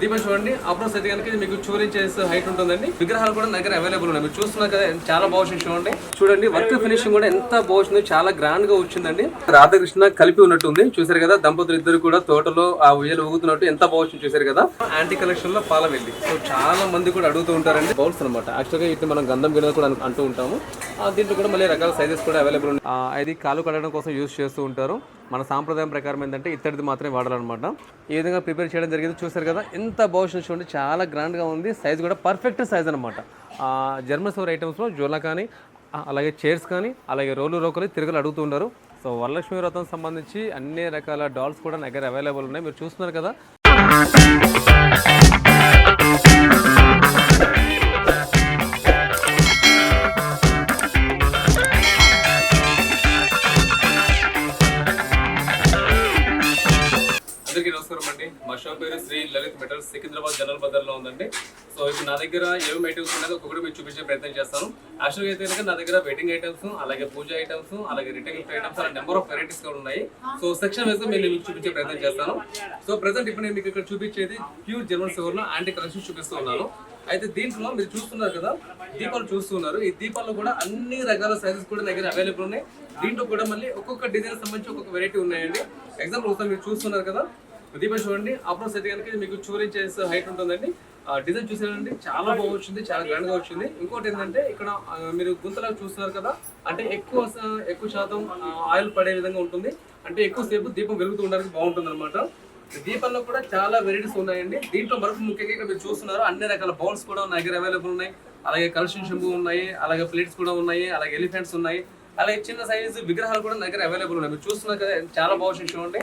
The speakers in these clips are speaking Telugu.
దీపం చూడండి. అప్రోచ్ అయితే కనుక మీకు చూరీ హైట్ ఉంటుందండి. విగ్రహాలు కూడా దగ్గర అవైలబుల్ ఉన్నాయి. మీరు చూస్తున్నారు కదా చాలా బాగుంది చూడండి. చూడండి వర్క్ ఫినిషింగ్ కూడా ఎంత బాగుంది చాలా గ్రాండ్గా వచ్చిందండి. రాధాకృష్ణ కలిపి ఉన్నట్టుంది. చూసారు కదా దంపతులు ఇద్దరు కూడా తోటలో ఆ ఉయ్యలు ఊగుతున్నట్టు ఎంత బాగుంది చూసారు కదా. యాంటీ కలెక్షన్లో పాల వెళ్ళి సో చాలా మంది కూడా అడుగుతూ ఉంటారండి. బౌల్స్ అనమాట యాక్చువల్గా ఇటు మనం గంధం గిన్నె కూడా అంటూ ఉంటాము. దీంట్లో కూడా మళ్ళీ రకాల సైజెస్ కూడా అవైలబుల్ ఉన్నాయి. అది కాలు కడగడం కోసం యూస్ చేస్తూ ఉంటారు. మన సాంప్రదాయం ప్రకారం ఏంటంటే ఇత్తడిది మాత్రమే వాడాలన్నమాట. ఈ విధంగా ప్రిపేర్ చేయడం జరిగింది. చూసారు కదా ఎంత బాగుంది చూడండి చాలా గ్రాండ్గా ఉంది. సైజ్ కూడా పర్ఫెక్ట్ సైజ్ అనమాట జర్మన్ సోర్ ఐటమ్స్లో జోలా కానీ అలాగే చైర్స్ కానీ అలాగే రోలు రోకలు తిరగలు అడుగుతుంటారు సో వరలక్ష్మి వ్రతం సంబంధించి అన్ని రకాల డాల్స్ కూడా నా దగ్గర అవైలబుల్ ఉన్నాయి. మీరు చూస్తున్నారు కదా ఉందండి. సో ఇప్పుడు నా దగ్గర ఏం ఐటమ్స్ ఉన్నాయో ఒక్కొక్కటి మీకు చూపించే ప్రయత్నం చేస్తాను. యాక్చువల్గా అయితే కనుక నా దగ్గర వెడ్డింగ్ ఐటమ్స్ అలాగే పూజ ఐటమ్స్ అలాగే రిటైల్ ఐటమ్స్ అలా నెంబర్ ఆఫ్ వెరైటీస్ కూడా ఉన్నాయి. సో సెక్షన్ వైజ్ నేను మీకు చూపించే ప్రయత్నం చేస్తాను. సో ప్రెసెంట్ ఇప్పుడు నేను మీకు ఇక్కడ చూపించేది ప్యూర్ జర్మన్ సిల్వర్లో యాంటీ కలెక్షన్ చూపిస్తూ ఉన్నాను. అయితే దీంట్లో మీరు చూస్తున్నారు కదా దీపాలు చూస్తున్నారు ఈ దీపాల్లో కూడా అన్ని రకాల సైజెస్ కూడా నా దగ్గర అవైలబుల్ ఉన్నాయి. దీంట్లో కూడా మళ్ళీ ఒక్కొక్క డిజైన్ సంబంధించి ఒక్కొక్క వెరైటీ ఉన్నాయండి. ఎగ్జాంపుల్ ఒకసారి మీరు చూస్తున్నారు కదా దీపం చూడండి. అప్రోస్ అయితే కనుక మీకు చూరీ ఇంచెస్ హైట్ ఉంటుందండి. ఆ డిజైన్ చూసారండి చాలా బాగుంది చాలా గ్రాండ్గా వచ్చింది. ఇంకోటి ఏంటంటే ఇక్కడ మీరు గుంతలా చూస్తున్నారు కదా అంటే ఎక్కువ ఎక్కువ శాతం ఆయిల్ పడే విధంగా ఉంటుంది. అంటే ఎక్కువ సేపు దీపం వెలుగుతూ ఉండడానికి బాగుంటుంది అనమాట దీపంలో కూడా చాలా వెరైటీస్ ఉన్నాయండి. దీంట్లో మరొక ముఖ్యంగా ఇక్కడ మీరు చూస్తున్నారు అన్ని రకాల బౌల్స్ కూడా నా దగ్గర అవైలబుల్ ఉన్నాయి. అలాగే కలెక్షన్ షంపు ఉన్నాయి అలాగే ప్లేట్స్ కూడా ఉన్నాయి అలాగే ఎలిఫెంట్స్ ఉన్నాయి. అలాగే చిన్న సైజు విగ్రహాలు కూడా నా దగ్గర అవైలబుల్ ఉన్నాయి. మీరు చూస్తున్నారు కదా చాలా బాగా చూడండి.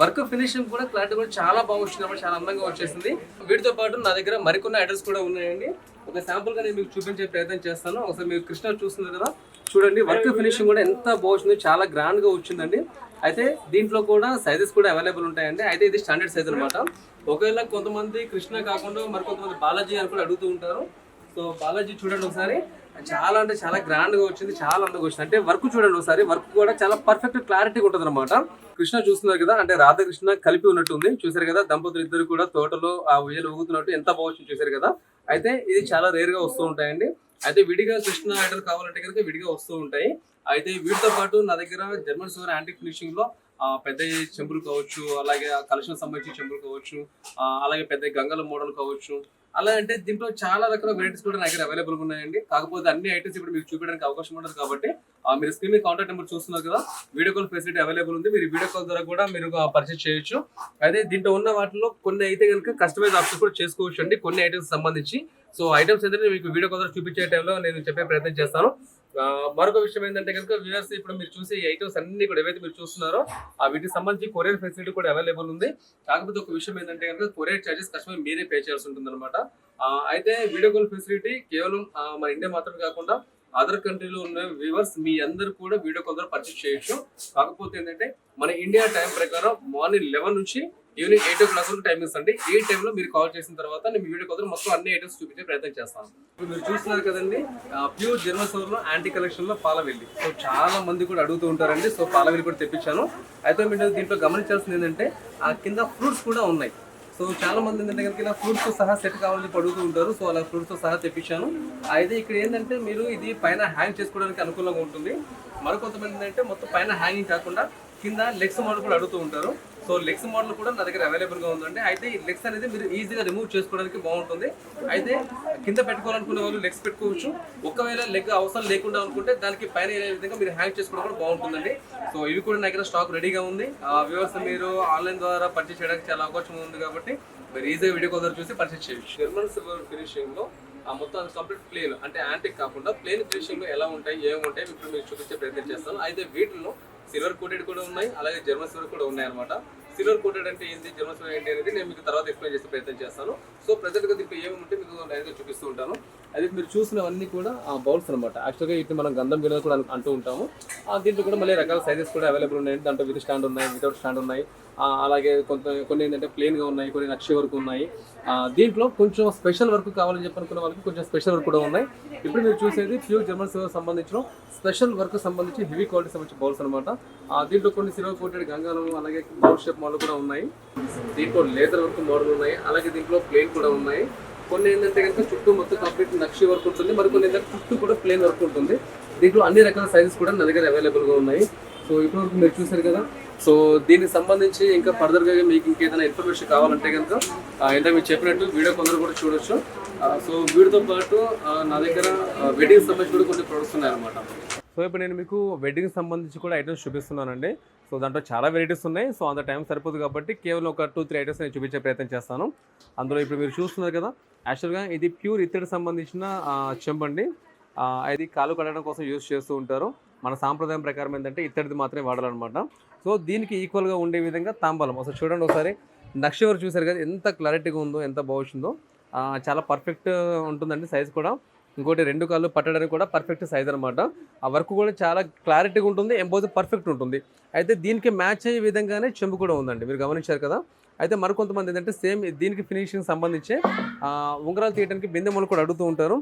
వర్క్ ఫినిషింగ్ కూడా క్లారిటీ కూడా చాలా బాగా వచ్చింది చాలా అందంగా వచ్చేసింది. వీటితో పాటు నా దగ్గర మరికొన్ని ఐటమ్స్ కూడా ఉన్నాయండి. ఒక శాంపుల్గా నేను మీకు చూపించే ప్రయత్నం చేస్తాను. ఒకసారి మీరు కృష్ణ చూస్తున్నారు కదా చూడండి వర్క్ ఫినిషింగ్ కూడా ఎంత బాగుంది చాలా గ్రాండ్గా వచ్చిందండి. అయితే దీంట్లో కూడా సైజెస్ కూడా అవైలబుల్ ఉంటాయండి. అయితే ఇది స్టాండర్డ్ సైజ్ అనమాట ఒకవేళ కొంతమంది కృష్ణ కాకుండా మరి కొంతమంది బాలాజీ అని కూడా అడుగుతూ ఉంటారు. సో బాలాజీ చూడండి ఒకసారి. చాలా అంటే చాలా గ్రాండ్గా వచ్చింది చాలా అందంగా వచ్చింది. అంటే వర్క్ చూడండి ఒకసారి వర్క్ కూడా చాలా పర్ఫెక్ట్ క్లారిటీ ఉంటుంది అనమాట కృష్ణ చూస్తున్నారు కదా అంటే రాధాకృష్ణ కలిపి ఉన్నట్టుంది. చూసారు కదా దంపతులు ఇద్దరు కూడా తోటలో ఆ ఉయ్యలు ఊగుతున్నట్టు ఎంత బాగుంది చూసారు కదా. అయితే ఇది చాలా రేర్గా వస్తూ ఉంటాయండి. అయితే విడిగా కృష్ణ ఐటల్ కావాలంటే కనుక విడిగా వస్తూ ఉంటాయి. అయితే వీటితో పాటు నా దగ్గర జర్మన్ సోర్ యాంటిక్ ఫినిషింగ్లో ఆ, పెద్ద చెంబులు కావచ్చు అలాగే కలెక్షన్ సంబంధించిన చెంబులు కావచ్చు అలాగే పెద్ద గంగల మోడల్ కావచ్చు అలా అంటే దీంట్లో చాలా రకాల వెరైటీస్ కూడా నా దగ్గర అవైలబుల్ ఉన్నాయండి. కాకపోతే అన్ని ఐటమ్స్ ఇప్పుడు మీకు చూపించడానికి అవకాశం ఉండదు కాబట్టి ఆ, మీరు స్క్రీన్ మీద కాంటాక్ట్ నెంబర్ చూస్తున్నారు కదా వీడియో కాల్ ఫెసిలిటీ అవైలబుల్ ఉంది. మీరు వీడియో కాల్ ద్వారా కూడా మీరు పర్చేస్ చేయొచ్చు. అయితే దీంట్లో ఉన్న వాటిలో కొన్ని అయితే కనుక కస్టమైజ్ ఆప్షన్ కూడా చేసుకోవచ్చు అండి కొన్ని ఐటమ్స్ సంబంధించి. సో ఐటమ్స్ అయితే మీకు వీడియో కాల్ ద్వారా చూపించే టైంలో నేను చెప్పే ప్రయత్నం చేస్తాను. మరొక విషయం ఏంటంటే కనుక వ్యూవర్స్ ఇప్పుడు మీరు చూసే ఐటమ్స్ అన్ని కూడా ఏవైతే మీరు చూస్తున్నారో ఆ వీటికి సంబంధించి కొరియర్ ఫెసిలిటీ కూడా అవైలబుల్ ఉంది. కాకపోతే ఒక విషయం ఏంటంటే కనుక కొరియర్ చార్జెస్ కస్టమర్ మీరే పే చేయాల్సి ఉంటుంది అనమాట అయితే వీడియో కాల్ ఫెసిలిటీ కేవలం మన ఇండియా మాత్రమే కాకుండా అదర్ కంట్రీలో ఉన్న వ్యూవర్స్ మీ అందరు కూడా వీడియో కాల్ ద్వారా పర్చేస్ చేయొచ్చు. కాకపోతే ఏంటంటే మన ఇండియా టైం ప్రకారం మార్నింగ్ లెవెన్ నుంచి ఈవినింగ్ ఎయిట్ ఓ క్లాక్ వరకు టైమింగ్స్ అండి ఈ టైంలో మీరు కాల్ చేసిన తర్వాత నేను వీడియో కోసం మొత్తం అన్ని ఐటమ్స్ చూపించే ప్రయత్నం చేస్తాను. ఇప్పుడు మీరు చూస్తున్నారు కదండి ప్యూర్ జర్మన్ సోర్లో యాంటీ కలెక్షన్లో పాలవెల్లి సో చాలా మంది కూడా అడుగుతూ ఉంటారండి సో పాలవెల్లి కూడా తెప్పించాను. అయితే మీరు దీంట్లో గమనించాల్సింది ఏంటంటే ఆ కింద ఫ్రూట్స్ కూడా ఉన్నాయి. సో చాలా మంది ఏంటంటే కనుక ఇలా ఫ్రూట్స్ సహా సెట్ కావాలని అడుగుతూ ఉంటారు. సో అలా ఫ్రూట్స్తో సహా తెప్పించాను. అయితే ఇక్కడ ఏంటంటే మీరు ఇది పైన హ్యాంగ్ చేసుకోవడానికి అనుకూలంగా ఉంటుంది. మరికొంతమంది ఏంటంటే మొత్తం పైన హ్యాంగింగ్ కాకుండా కింద లెగ్స్ మోడల్ కూడా అడుగుతూ ఉంటారు. సో లెగ్స్ మోడల్ కూడా నా దగ్గర అవైలబుల్గా ఉందండి. అయితే ఈ లెగ్స్ అనేది మీరు ఈజీగా రిమూవ్ చేసుకోవడానికి బాగుంటుంది. అయితే కింద పెట్టుకోవాలనుకునే వాళ్ళు లెగ్స్ పెట్టుకోవచ్చు. ఒకవేళ లెగ్ అవసరం లేకుండా అనుకుంటే దానికి పైన ఏ విధంగా మీరు హ్యాంగ్ చేసుకోవడం కూడా బాగుంటుందండి. సో ఇవి కూడా నా దగ్గర స్టాక్ రెడీగా ఉంది. ఆ వ్యూవర్స్ మీరు ఆన్లైన్ ద్వారా పర్చేస్ చేయడానికి చాలా అవకాశం ఉంది కాబట్టి మీరు ఈజీగా వీడియో కాల్ చూసి పర్చేస్ చేయొచ్చు. జర్మన్ సిల్వర్ ఫినిషింగ్లో ఆ మొత్తం కంప్లీట్ ప్లేన్ అంటే యాంటిక్ కాకుండా ప్లేన్ ఫినిషింగ్ ఎలా ఉంటాయి ఏముంటాయి ఇప్పుడు మీకు చూపించే ప్రయత్నం చేస్తాను. అయితే వీటిలో సిల్వర్ కోటెడ్ కూడా ఉన్నాయి అలాగే జర్మన్ సిల్వర్ కూడా ఉన్నాయి అనమాట సిల్వర్ కోటెడ్ అంటే ఏంటి జర్మన్ సిల్వర్ ఏంటి అనేది నేను మీకు తర్వాత ఎక్స్ప్లెయిన్ చేసే ప్రయత్నం చేస్తాను. సో ప్రజెంట్ దీంట్లో ఏమి ఉంటే మీకు నేను చూపిస్తూ ఉంటాను. అది మీరు చూసినవన్నీ కూడా ఆ బౌల్స్ అనమాట యాక్చువల్గా ఇటు మనం గంధం గిన్నెలు కూడా అంటూ ఉంటాము. ఆ దీంట్లో కూడా మళ్ళీ రకాల సైజెస్ కూడా అవైలబుల్ ఉన్నాయి దాంట్లో విత్ స్టాండ్ ఉన్నాయి వితౌట్ స్టాండ్ ఉన్నాయి. అలాగే కొంత కొన్ని ఏంటంటే ప్లెయిన్గా ఉన్నాయి కొన్ని నక్షి వరకు ఉన్నాయి. దీంట్లో కొంచెం స్పెషల్ వర్క్ కావాలని చెప్పనుకున్న వాళ్ళకి కొంచెం స్పెషల్ వర్క్ కూడా ఉన్నాయి. ఇప్పుడు మీరు చూసేది ప్యూర్ జర్మన్ సిల్వర్ సంబంధించిన స్పెషల్ వర్క్ సంబంధించి హెవీ క్వాలిటీ సంబంధించిన బౌల్స్ అనమాట దీంట్లో కొన్ని సిల్వర్ కోటెడ్ గంగాలం అలాగే బౌల్ షేప్ మోడల్ కూడా ఉన్నాయి. దీంట్లో లేజర్ వర్క్ మోడల్ ఉన్నాయి. అలాగే దీంట్లో ప్లెయిన్ కూడా ఉన్నాయి. కొన్ని ఏంటంటే కనుక చుట్టూ మొత్తం కంప్లీట్ నక్షి వర్క్ ఉంటుంది. మరి కొన్ని ఏంటంటే చుట్టూ కూడా ప్లేన్ వర్క్ ఉంటుంది. దీంట్లో అన్ని రకాల సైజెస్ కూడా నా దగ్గర అవైలబుల్గా గా ఉన్నాయి. సో ఇప్పటివరకు మీరు చూసారు కదా? సో దీనికి సంబంధించి ఇంకా ఫర్దర్గా గా మీకు ఇంకేదైనా ఇన్ఫర్మేషన్ కావాలంటే కనుక ఇంత మీరు చెప్పినట్టు వీడియో కొందరు కూడా చూడొచ్చు. సో వీడితో పాటు నా దగ్గర వెడ్డింగ్ సంబంధించి కూడా కొన్ని ప్రొడక్ట్స్ ఉన్నాయన్నమాట. సో ఇప్పుడు నేను మీకు వెడ్డింగ్ సంబంధించి కూడా ఐటమ్స్ చూపిస్తున్నానండి. సో దాంట్లో చాలా వెరైటీస్ ఉన్నాయి. సో అంత టైం సరిపోదు కాబట్టి కేవలం ఒక టూ త్రీ ఐటమ్స్ నేను చూపించే ప్రయత్నం చేస్తాను. అందులో ఇప్పుడు మీరు చూస్తున్నారు కదా యాక్చువల్గా ఇది ప్యూర్ ఇత్తడి సంబంధించిన చెంపండి చెంబండి ఇది కాలు కడగడం కోసం యూజ్ చేస్తూ ఉంటారు. మన సాంప్రదాయం ప్రకారం ఏంటంటే ఇత్తడిది మాత్రమే వాడాలన్నమాట. సో దీనికి ఈక్వల్గా ఉండే విధంగా తాంబలం. అసలు చూడండి ఒకసారి. నక్షవర్ చూసారు కదా ఎంత క్లారిటీగా ఉందో ఎంత బాగుందో. చాలా పర్ఫెక్ట్ ఉంటుందండి సైజ్ కూడా. ఇంకోటి రెండు కాళ్ళు పట్టడానికి కూడా పర్ఫెక్ట్ సైజ్ అనమాట ఆ వర్క్ కూడా చాలా క్లారిటీగా ఉంటుంది ఎంబోజ్ పర్ఫెక్ట్ ఉంటుంది. అయితే దీనికి మ్యాచ్ అయ్యే విధంగానే చెంబు కూడా ఉందండి. మీరు గమనించారు కదా. అయితే మరికొంతమంది ఏంటంటే సేమ్ దీనికి ఫినిషింగ్ సంబంధించి ఉంగరాలు తీయడానికి బిందె మొలు కూడా అడుగుతూ ఉంటారు.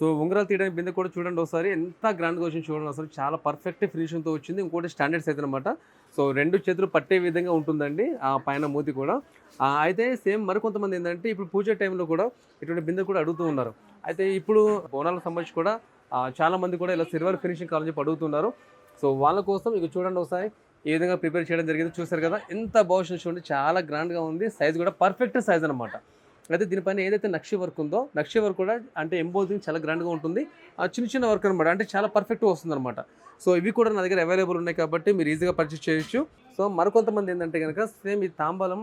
సో ఉంగరాలు తీయడానికి బిందె కూడా చూడండి ఒకసారి. ఎంత గ్రాండ్గా వచ్చింది చూడండి ఒకసారి చాలా పర్ఫెక్ట్ ఫినిషింగ్తో వచ్చింది. ఇంకోటి స్టాండర్డ్ సైజ్ అనమాట సో రెండు చేతులు పట్టే విధంగా ఉంటుందండి ఆ పైన మూతి కూడా. అయితే సేమ్ మరికొంతమంది ఏంటంటే ఇప్పుడు పూజ టైంలో కూడా ఇటువంటి బిందె కూడా అడుగుతూ ఉన్నారు. అయితే ఇప్పుడు బోనాలకు సంబంధించి కూడా చాలామంది కూడా ఇలా సిల్వర్ ఫినిషింగ్ కావాలని చెప్పి అడుగుతున్నారు. సో వాళ్ళ కోసం ఇక చూడండి ఒకసారి. ఏ విధంగా ప్రిపేర్ చేయడం జరిగింది చూసారు కదా. ఎంత బాగుంది చూడండి. చాలా గ్రాండ్గా ఉంది. సైజ్ కూడా పర్ఫెక్ట్ సైజ్ అనమాట అయితే దీనిపైన ఏదైతే నక్షి వర్క్ ఉందో నక్షి వర్క్ కూడా అంటే ఎంబోజింగ్ చాలా గ్రాండ్గా ఉంటుంది. ఆ చిన్న చిన్న వర్క్ అనమాట అంటే చాలా పర్ఫెక్ట్గా వస్తుంది అనమాట సో ఇవి కూడా నా దగ్గర అవైలబుల్ ఉన్నాయి కాబట్టి మీరు ఈజీగా పర్చేస్ చేయొచ్చు. సో మరికొంతమంది ఏంటంటే కనుక సేమ్ ఈ తాంబలం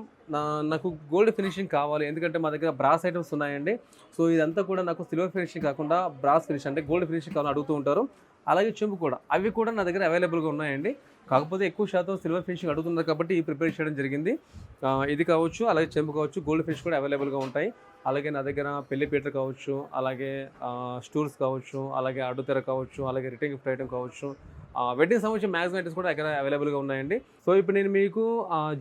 నాకు గోల్డ్ ఫినిషింగ్ కావాలి. ఎందుకంటే మా దగ్గర బ్రాస్ ఐటమ్స్ ఉన్నాయండి. సో ఇదంతా కూడా నాకు సిల్వర్ ఫినిషింగ్ కాకుండా బ్రాస్ ఫినిష్ అంటే గోల్డ్ ఫినిషింగ్ కావాలని అడుగుతూ ఉంటారు. అలాగే చెంబు కూడా. అవి కూడా నా దగ్గర అవైలబుల్గా ఉన్నాయండి. కాకపోతే ఎక్కువ శాతం సిల్వర్ ఫినిషింగ్ అడుగుతున్నారు కాబట్టి ఈ ప్రిపేర్ చేయడం జరిగింది. ఇది కావచ్చు అలాగే చెంపు కావచ్చు గోల్డ్ ఫినిష్ కూడా అవైలబుల్గా ఉంటాయి. అలాగే నా దగ్గర పెళ్ళి పీటర్ కావచ్చు అలాగే స్టూల్స్ కావచ్చు అలాగే అడ్డుతెర కావచ్చు అలాగే రిటర్న్ గిఫ్ట్ ఐటమ్ కావచ్చు. వెడ్డింగ్ సంబంధించిన మ్యాగ్జిన్ ఐటమ్స్ కూడా ఇక్కడ అవైలబుల్గా ఉన్నాయండి. సో ఇప్పుడు నేను మీకు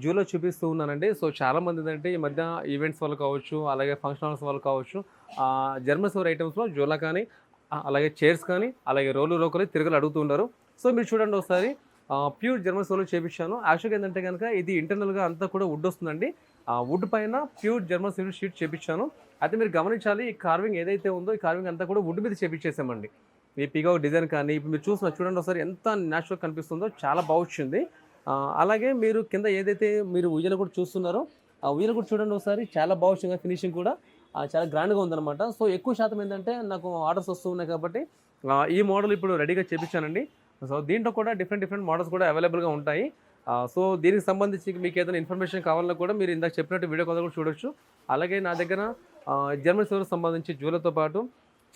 జూలో చూపిస్తూ ఉన్నానండి. సో చాలామంది ఏంటంటే ఈ మధ్య ఈవెంట్స్ వల్ల కావచ్చు అలాగే ఫంక్షన్ హాల్స్ వల్ల కావచ్చు జర్మన్ సోర్ ఐటమ్స్లో జూలా కానీ అలాగే చైర్స్ కానీ అలాగే రోలు రోకలు తిరగలు అడుగుతూ ఉంటారు సో మీరు చూడండి ఒకసారి. ప్యూర్ జర్మన్ సోలో చేపించాను. యాక్చువల్గా ఏంటంటే కనుక ఇది ఇంటర్నల్గా అంతా కూడా వుడ్ వస్తుందండి. ఆ వుడ్ పైన ప్యూర్ జర్మన్ సిల్వర్ షీట్ చేపించాను. అయితే మీరు గమనించాలి ఈ కార్వింగ్ ఏదైతే ఉందో ఈ కార్వింగ్ అంతా కూడా వుడ్ మీద చేపించేసామండి. ఈ పిగా డిజైన్ కానీ ఇప్పుడు మీరు చూసిన చూడండి ఒకసారి ఎంత న్యాచురల్ కనిపిస్తుందో చాలా బాగుంది అలాగే మీరు కింద ఏదైతే మీరు ఉయ్యన కూడా చూస్తున్నారో ఆ ఉయ్యల కూడా చూడండి ఒకసారి చాలా బాగుంది ఫినిషింగ్ కూడా. చాలా గ్రాండ్గా ఉందన్నమాట. సో ఎక్కువ శాతం ఏంటంటే నాకు ఆర్డర్స్ వస్తున్నాయి కాబట్టి ఈ మోడల్ ఇప్పుడు రెడీగా చేపించానండి. సో దీంట్లో కూడా డిఫరెంట్ డిఫరెంట్ మోడల్స్ కూడా అవైలబుల్గా ఉంటాయి. సో దీనికి సంబంధించి మీకు ఏదైనా ఇన్ఫర్మేషన్ కావాలన్నా కూడా మీరు ఇందాక చెప్పినట్టు వీడియో కొంత కూడా చూడొచ్చు. అలాగే నా దగ్గర జర్మన్ సిల్వర్ సంబంధించి జ్యువెలర్తో పాటు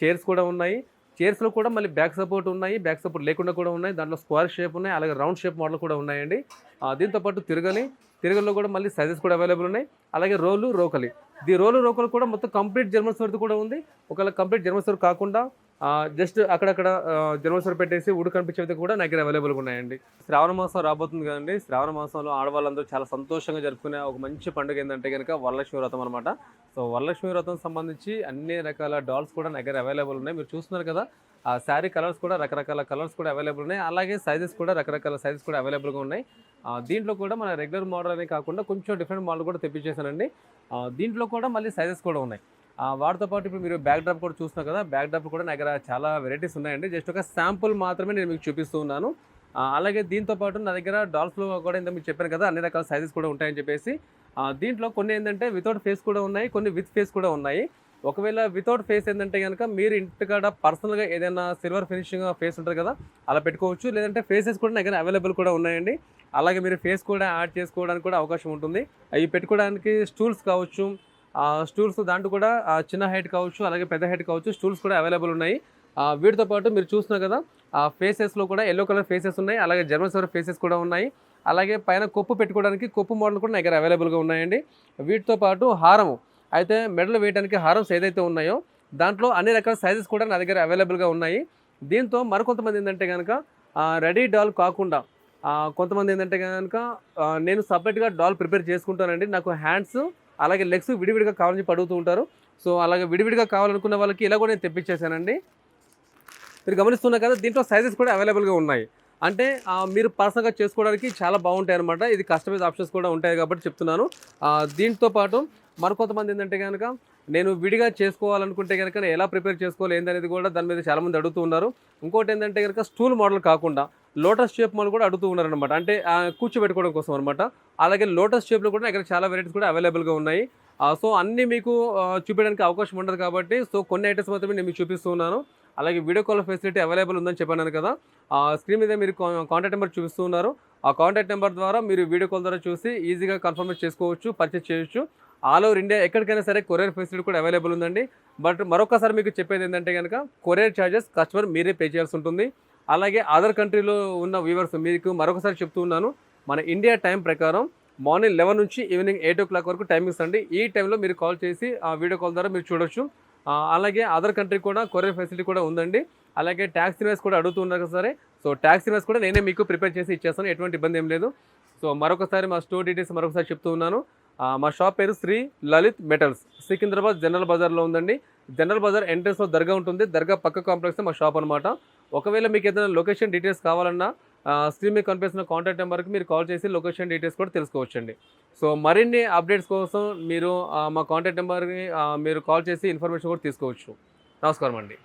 చైర్స్ కూడా ఉన్నాయి. చైర్స్లో కూడా మళ్ళీ బ్యాక్ సపోర్ట్ ఉన్నాయి. బ్యాక్ సపోర్ట్ లేకుండా కూడా ఉన్నాయి. దాంట్లో స్క్వేర్ షేప్ ఉన్నాయి. అలాగే రౌండ్ షేప్ మోడల్ కూడా ఉన్నాయండి. దీంతోపాటు దీంతో పాటు తిరగలి తిరగల్లో కూడా మళ్ళీ సైజెస్ కూడా అవైలబుల్ ఉన్నాయి. అలాగే రోలు రోకలి. ది రోలు రోకలు కూడా మొత్తం కంప్లీట్ జర్మన్ సోర్ది కూడా ఉంది. ఒకవేళ కంప్లీట్ జర్మన్ సోర్ కాకుండా జస్ట్ అక్కడక్కడ జర్మన్ పెట్టేసి ఉడు కనిపించేవి కూడా నా దగ్గర అవైలబుల్గా ఉన్నాయండి. శ్రావణ మాసం రాబోతుంది కదండి. శ్రావణ మాసంలో ఆడవాళ్ళందరూ చాలా సంతోషంగా జరుపుకునే ఒక మంచి పండుగ ఏంటంటే కనుక వరలక్ష్మి వ్రతం అనమాట సో వరలక్ష్మి వ్రతం సంబంధించి అన్ని రకాల డాల్స్ కూడా నా దగ్గర అవైలబుల్ ఉన్నాయి. మీరు చూస్తున్నారు కదా ఆ శారీ కలర్స్ కూడా రకరకాల కలర్స్ కూడా అవైలబుల్ ఉన్నాయి. అలాగే సైజెస్ కూడా రకరకాల సైజెస్ కూడా అవైలబుల్గా ఉన్నాయి. దీంట్లో కూడా మన రెగ్యులర్ మోడల్ అనే కాకుండా కొంచెం డిఫరెంట్ మోడల్ కూడా తెప్పించేసానండి దీంట్లో కూడా మళ్ళీ సైజెస్ కూడా ఉన్నాయి. వాటితో పాటు ఇప్పుడు మీరు బ్యాక్ డ్రాప్ కూడా చూస్తున్నారు కదా బ్యాక్ డ్రాప్ కూడా నా దగ్గర చాలా వెరైటీస్ ఉన్నాయండి. జస్ట్ ఒక శాంపుల్ మాత్రమే నేను మీకు చూపిస్తూ ఉన్నాను. అలాగే దీంతో పాటు నా దగ్గర డాల్ఫ్లో కూడా ఇంత మీకు చెప్పాను కదా అన్ని రకాల సైజెస్ కూడా ఉంటాయని చెప్పేసి దీంట్లో కొన్ని ఏంటంటే వితౌట్ ఫేస్ కూడా ఉన్నాయి కొన్ని విత్ ఫేస్ కూడా ఉన్నాయి. ఒకవేళ వితౌట్ ఫేస్ ఏంటంటే కనుక మీరు ఇంటికాడ పర్సనల్గా ఏదైనా సిల్వర్ ఫినిషింగ్ ఫేస్ ఉంటుంది కదా అలా పెట్టుకోవచ్చు. లేదంటే ఫేసెస్ కూడా నా దగ్గర అవైలబుల్ కూడా ఉన్నాయండి. అలాగే మీరు ఫేస్ కూడా యాడ్ చేసుకోవడానికి కూడా అవకాశం ఉంటుంది. అవి పెట్టుకోవడానికి స్టూల్స్ కావచ్చు స్టూల్స్ దాంట్లో కూడా చిన్న హైట్ కావచ్చు అలాగే పెద్ద హైట్ కావచ్చు స్టూల్స్ కూడా అవైలబుల్ ఉన్నాయి. వీటితో పాటు మీరు చూస్తున్నారు కదా ఆ ఫేసెస్లో కూడా ఎల్లో కలర్ ఫేసెస్ ఉన్నాయి అలాగే జర్మన్ సవర్ ఫేసెస్ కూడా ఉన్నాయి. అలాగే పైన కొప్పు పెట్టుకోవడానికి కొప్పు మోడల్ కూడా నా దగ్గర అవైలబుల్గా ఉన్నాయండి. వీటితో పాటు హారము అయితే మెడలు వేయడానికి హారమ్స్ ఏదైతే ఉన్నాయో దాంట్లో అన్ని రకాల సైజెస్ కూడా నా దగ్గర అవైలబుల్గా ఉన్నాయి. దీంతో మరికొంతమంది ఏంటంటే కనుక రెడీ డాల్ కాకుండా కొంతమంది ఏంటంటే కనుక నేను సపరేట్గా డాల్ ప్రిపేర్ చేసుకుంటానండి. నాకు హ్యాండ్స్ అలాగే లెగ్స్ విడివిడిగా కావాలని పడుగుతూ అడుగుతూ ఉంటారు. సో అలాగే విడివిడిగా కావాలనుకున్న వాళ్ళకి ఇలా కూడా నేను తెప్పించేశానండి. మీరు గమనిస్తున్నారు కదా దీంట్లో సైజెస్ కూడా అవైలబుల్గా ఉన్నాయి. అంటే మీరు పర్సనల్గా చేసుకోవడానికి చాలా బాగుంటాయి అనమాట ఇది కస్టమైజ్ ఆప్షన్స్ కూడా ఉంటాయి కాబట్టి చెప్తున్నాను. దీంతో పాటు మరికొంతమంది ఏంటంటే కనుక నేను విడిగా చేసుకోవాలనుకుంటే కనుక ఎలా ప్రిపేర్ చేసుకోవాలి ఏందనేది కూడా దాని మీద చాలామంది అడుగుతూ ఉన్నారు. ఇంకోటి ఏంటంటే కనుక స్టూల్ మోడల్ కాకుండా లోటస్ షేప్ మోడల్ కూడా అడుగుతూ ఉన్నారనమాట అంటే కూర్చోబెట్టుకోవడం కోసం అనమాట అలాగే లోటస్ షేప్లో కూడా ఇక్కడ చాలా వెరైటీస్ కూడా అవైలబుల్గా ఉన్నాయి. సో అన్నీ మీకు చూపించడానికి అవకాశం ఉండదు కాబట్టి సో కొన్ని ఐటమ్స్ మాత్రమే నేను మీకు చూపిస్తూ ఉన్నాను. అలాగే వీడియో కాల్ ఫెసిలిటీ అవైలబుల్ ఉందని చెప్పాను కదా. ఆ స్క్రీన్ మీద మీరు కాంటాక్ట్ నెంబర్ చూపిస్తూ ఉన్నారు. ఆ కాంటాక్ట్ నెంబర్ ద్వారా మీరు వీడియో కాల్ ద్వారా చూసి ఈజీగా కన్ఫర్మ్ చేసుకోవచ్చు పర్చేస్ చేయొచ్చు. ఆల్ ఓవర్ ఇండియా ఎక్కడికైనా సరే కొరియర్ ఫెసిలిటీ కూడా అవైలబుల్ ఉందండి. బట్ మరొకసారి మీకు చెప్పేది ఏంటంటే కనుక కొరియర్ ఛార్జెస్ కస్టమర్ మీరే పే చేయాల్సి ఉంటుంది. అలాగే అదర్ కంట్రీలో ఉన్న వ్యూవర్స్ మీకు మరొకసారి చెప్తూ ఉన్నాను. మన ఇండియా టైం ప్రకారం మార్నింగ్ లెవెన్ నుంచి ఈవినింగ్ ఎయిట్ ఓ క్లాక్ వరకు టైమింగ్స్ అండి ఈ టైంలో మీరు కాల్ చేసి ఆ వీడియో కాల్ ద్వారా మీరు చూడొచ్చు. అలాగే అదర్ కంట్రీ కూడా కొరియర్ ఫెసిలిటీ కూడా ఉందండి. అలాగే ట్యాక్స్ ఇన్వెస్ట్ కూడా అడుగుతున్నారు కదా సరే. సో ట్యాక్స్ ఇన్వెస్ట్ కూడా నేనే మీకు ప్రిపేర్ చేసి ఇచ్చేస్తాను. ఎటువంటి ఇబ్బంది ఏం లేదు. సో మరొకసారి మా స్టోర్ డీటెయిల్స్ మరొకసారి చెప్తూ ఉన్నాను. మా షాప్ పేరు శ్రీ లలిత్ మెటల్స్ సికింద్రాబాద్ జనరల్ బజార్లో ఉందండి. జనరల్ బజార్ ఎంట్రన్స్లో దర్గా ఉంటుంది. దర్గా పక్క కాంప్లెక్స్ మా షాప్ అనమాట ఒకవేళ మీకు ఏదైనా లొకేషన్ డీటెయిల్స్ కావాలన్నా స్క్రీన్ మీద కనిపిస్తున్న కాంటాక్ట్ నెంబర్కి మీరు కాల్ చేసి లొకేషన్ డీటెయిల్స్ కూడా తెలుసుకోవచ్చండి. సో మరిన్ని అప్డేట్స్ కోసం మీరు మా కాంటాక్ట్ నెంబర్ని మీరు కాల్ చేసి ఇన్ఫర్మేషన్ కూడా తీసుకోవచ్చు. నమస్కారం అండి